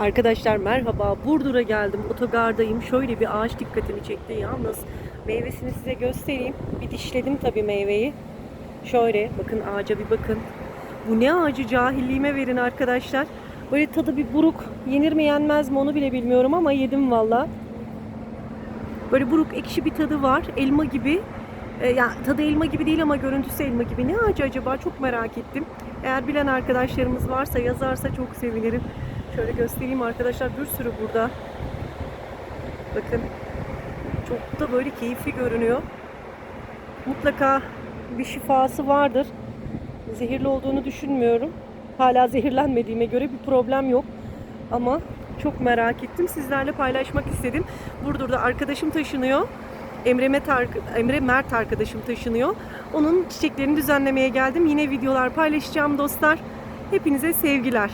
Arkadaşlar merhaba. Burdur'a geldim. Otogardayım. Şöyle bir ağaç dikkatimi çekti. Yalnız meyvesini size göstereyim. Bir dişledim tabii meyveyi. Şöyle bakın ağaca bir bakın. Bu ne ağacı cahilliğime verin arkadaşlar. Böyle tadı bir buruk. Yenir mi yenmez mi onu bile bilmiyorum ama yedim valla. Böyle buruk ekşi bir tadı var. Elma gibi. E, ya tadı elma gibi değil ama görüntüsü elma gibi. Ne ağacı acaba? Çok merak ettim. Eğer bilen arkadaşlarımız varsa yazarsa çok sevinirim. Şöyle göstereyim arkadaşlar bir sürü burada. Bakın. Çok da böyle keyifli görünüyor. Mutlaka bir şifası vardır. Zehirli olduğunu düşünmüyorum. Hala zehirlenmediğime göre bir problem yok. Ama çok merak ettim. Sizlerle paylaşmak istedim. Burdur'da arkadaşım taşınıyor. Emre Mert, ark- Emre Mert arkadaşım taşınıyor. Onun çiçeklerini düzenlemeye geldim. Yine videolar paylaşacağım dostlar. Hepinize sevgiler.